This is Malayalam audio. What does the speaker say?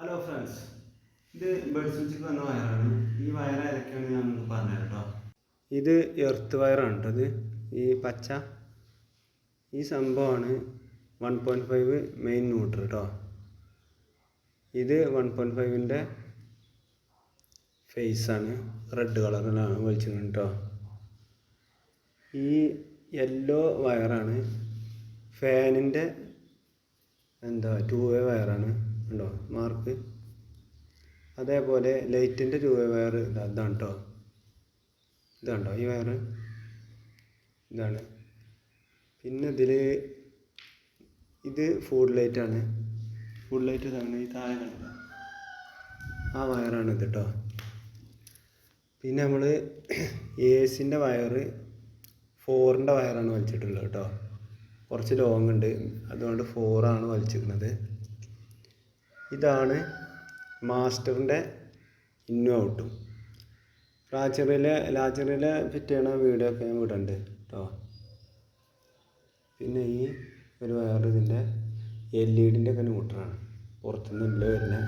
ഹലോ ഫ്രണ്ട്സ് ഇത് ബേഡ് സ്വിച്ചിക്ക് വന്ന വയറാണ്. ഈ വയർ ഏതൊക്കെയാണ് ഞാൻ നിങ്ങൾക്ക് പറഞ്ഞു കേട്ടോ ഇത് എർത്ത് വയറാണ് കേട്ടോ ഇത്. ഈ പച്ച. ഈ സംഭവമാണ് one point five main neutral കേട്ടോ ഇത് വൺ പോയിന്റ് ഫൈവിന്റെ ഫേസാണ് റെഡ് കളറിലാണ് വലിച്ചിരുന്നത് കേട്ടോ ഈ യെല്ലോ വയറാണ്. ഫാനിന്റെ എന്താ ടു വേ വയറാണ്. ഉണ്ടോ? മാർക്ക് അതേപോലെ ലൈറ്റിന്റെ രൂപ വയർ ഇതാണ് കേട്ടോ ഇതാണ്ടോ ഈ വയർ ഇതാണ്. പിന്നെ ഇതിൽ ഇത് ഫുഡ് ലൈറ്റാണ് ഫുഡ് ലൈറ്റ് ഇതാണ് ഈ താഴെ കണ്ടത്. ആ വയറാണ് ഇത് കേട്ടോ പിന്നെ നമ്മൾ എ സിന്റെ വയർ ഫോറിന്റെ വയറാണ് വലിച്ചിട്ടുള്ളത് കേട്ടോ കുറച്ച് ലോങ് ഉണ്ട്. അതുകൊണ്ട് ഫോറാണ് വലിച്ചിരിക്കുന്നത്. ഇതാണ് മാസ്റ്ററിന്റെ ഇന്നും ഔട്ടും. ലാച്ചറിയിലെ ലാച്ചറിയിലെ ഫിറ്റ് ചെയ്യണ വീഡിയോ ഒക്കെ ഞാൻ വിടണ്ട് കേട്ടോ പിന്നെ ഈ ഒരു വയർ ഇതിന്റെ എൽ ഇ ഡിന്റെ ഒക്കെ ന്യൂട്രാണ്. പുറത്തുനിന്ന് വരുന്ന